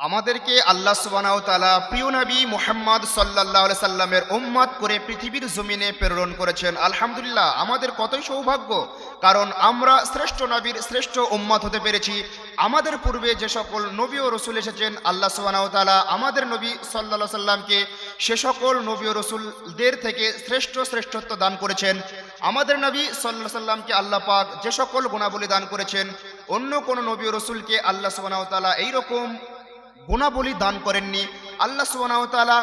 আমাদেরকে আল্লাহ সুবানাও তালা প্রিয় নবী মোহাম্মদ সাল্লাহ সাল্লামের উম্মাদ করে পৃথিবীর জমিনে প্রেরণ করেছেন। আলহামদুলিল্লাহ, আমাদের কতই সৌভাগ্য, কারণ আমরা শ্রেষ্ঠ নবীর শ্রেষ্ঠ উম্মাদ হতে পেরেছি। আমাদের পূর্বে যে সকল নবী ও রসুল এসেছেন, আল্লাহ সুবানাও তালা আমাদের নবী সাল্লাহ সাল্লামকে সে সকল নবী ও রসুলদের থেকে শ্রেষ্ঠ শ্রেষ্ঠত্ব দান করেছেন। আমাদের নবী সাল্লাহ সাল্লামকে আল্লাহ পাক যে সকল গুণাবলী দান করেছেন, অন্য কোনো নবী ও রসুলকে আল্লাহ সুবানাও তালা এইরকম গুণাবলী দান করেননি। আল্লাহ সুবাহতালা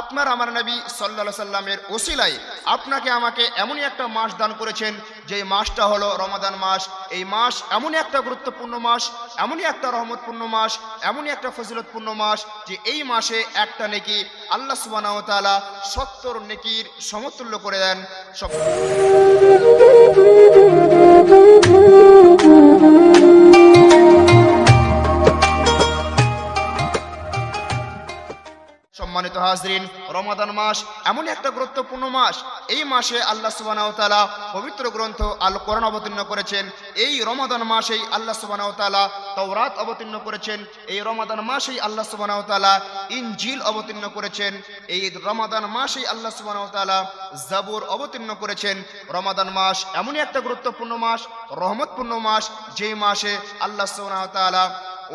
আপনার আমার নবী সাল্লা সাল্লামের ওসিলাই আপনাকে আমাকে এমনই একটা মাস দান করেছেন, যে মাসটা হলো রমাদান মাস। এই মাস এমনই একটা গুরুত্বপূর্ণ মাস, এমনই একটা রহমতপূর্ণ মাস, এমনই একটা ফজিলতপূর্ণ মাস, যে এই মাসে একটা নেকি আল্লাহ সুবাহতালা সত্তর নেকির সমতুল্য করে দেন। সব সম্মানিত হাজরিন, রমাদান মাস এমনই একটা গুরুত্বপূর্ণ মাস। এই মাসে আল্লাহ সুবাহতালা পবিত্র গ্রন্থ আল কোরআন অবতীর্ণ করেছেন। এই রমাদান মাসেই আল্লাহ সুবাহতালা তওরাত অবতীর্ণ করেছেন। এই রমাদান মাসেই আল্লাহ সুবাহতালা ইনজিল অবতীর্ণ করেছেন। এই রমাদান মাসেই আল্লাহ সুবাহতালা জাবুর অবতীর্ণ করেছেন। রমাদান মাস এমনই একটা গুরুত্বপূর্ণ মাস, রহমতপূর্ণ মাস। যেই মাসে আল্লাহ সুবাহতালা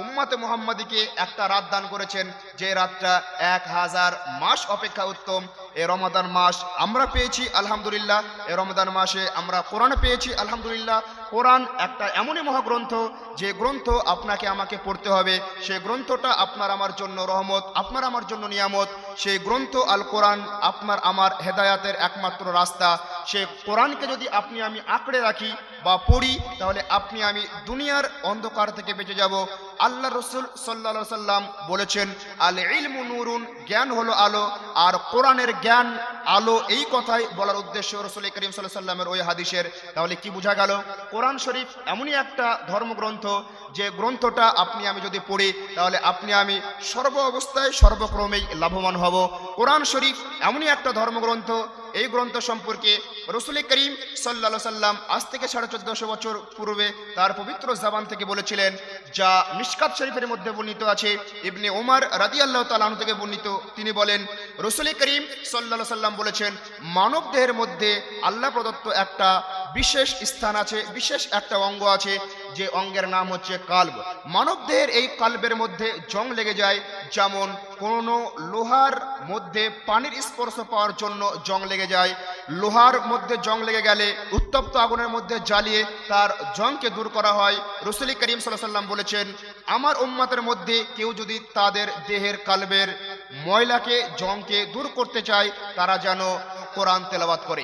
উম্মাতে মোহাম্মদীকে একটা রাত দান করেছেন যে রাতটা এক হাজার মাস অপেক্ষা উত্তম। এ রমাদান মাস আমরা পেয়েছি, আলহামদুলিল্লাহ। এ রমাদান মাসে আমরা কোরআন পেয়েছি, আলহামদুলিল্লাহ। কোরআন একটা এমনই মহাগ্রন্থ যে গ্রন্থ আপনাকে আমাকে পড়তে হবে। সেই গ্রন্থটা আপনার আমার জন্য রহমত, আপনার আমার জন্য নিয়ামত। সেই গ্রন্থ আল কোরআন আপনার আমার হেদায়াতের একমাত্র রাস্তা। সে কোরআনকে যদি আপনি আমি আঁকড়ে রাখি বা পড়ি, তাহলে আপনি আমি দুনিয়ার অন্ধকার থেকে বেঁচে যাব। আল্লাহ রসুল সাল্লা সাল্লাম বলেছেন, আল ইলমু নুরুন জ্ঞান হলো আলো। আর কোরআনের জ্ঞান, আলো এই কথাই বলার উদ্দেশ্য রসুল করিম সাল্লাহ সাল্লামের ওই হাদিসের। তাহলে কি বোঝা গেল? কোরআন শরীফ এমনই একটা ধর্মগ্রন্থ যে গ্রন্থটা আপনি আমি যদি পড়ি, তাহলে আপনি আমি সর্ব অবস্থায় সর্বক্রমেই লাভবান হব। কোরআন শরীফ এমনই একটা ধর্মগ্রন্থ এই গ্রন্থ সম্পর্কে রসুল করিম সাল্লা সাল্লাম আজ থেকে সাড়ে চোদ্দশো বছর পূর্বে তার পবিত্র জাবান থেকে বলেছিলেন, যা মিসকাত শরীফের মধ্যে বর্ণিত আছে। ইবনে ওমার রাদি আল্লাহ তালাহ থেকে বর্ণিত। তিনি বলেন, রসুল করিম সাল্লা সাল্লাম বলেছেন মানব দেহের মধ্যে আল্লাহ প্রদত্ত একটা বিশেষ স্থান আছে, বিশেষ একটা অঙ্গ আছে, যে অঙ্গের নাম হচ্ছে কাল্ব। মানব দেহের এই কাল্বের মধ্যে জং লেগে যায়, যেমন কোনো লোহার মধ্যে পানির স্পর্শ পাওয়ার জন্য জং লেগে যায়। লোহার মধ্যে জং লেগে গেলে উত্তপ্ত আগুনের মধ্যে জ্বালিয়ে তার জংকে দূর করা হয়। রসুলি করিম সাল্লাহ সাল্লাম বলেছেন, আমার উম্মাতের মধ্যে কেউ যদি তাদের দেহের কালবের ময়লাকে, জংকে দূর করতে চায়, তারা যেন কোরআন তেলাবাত করে।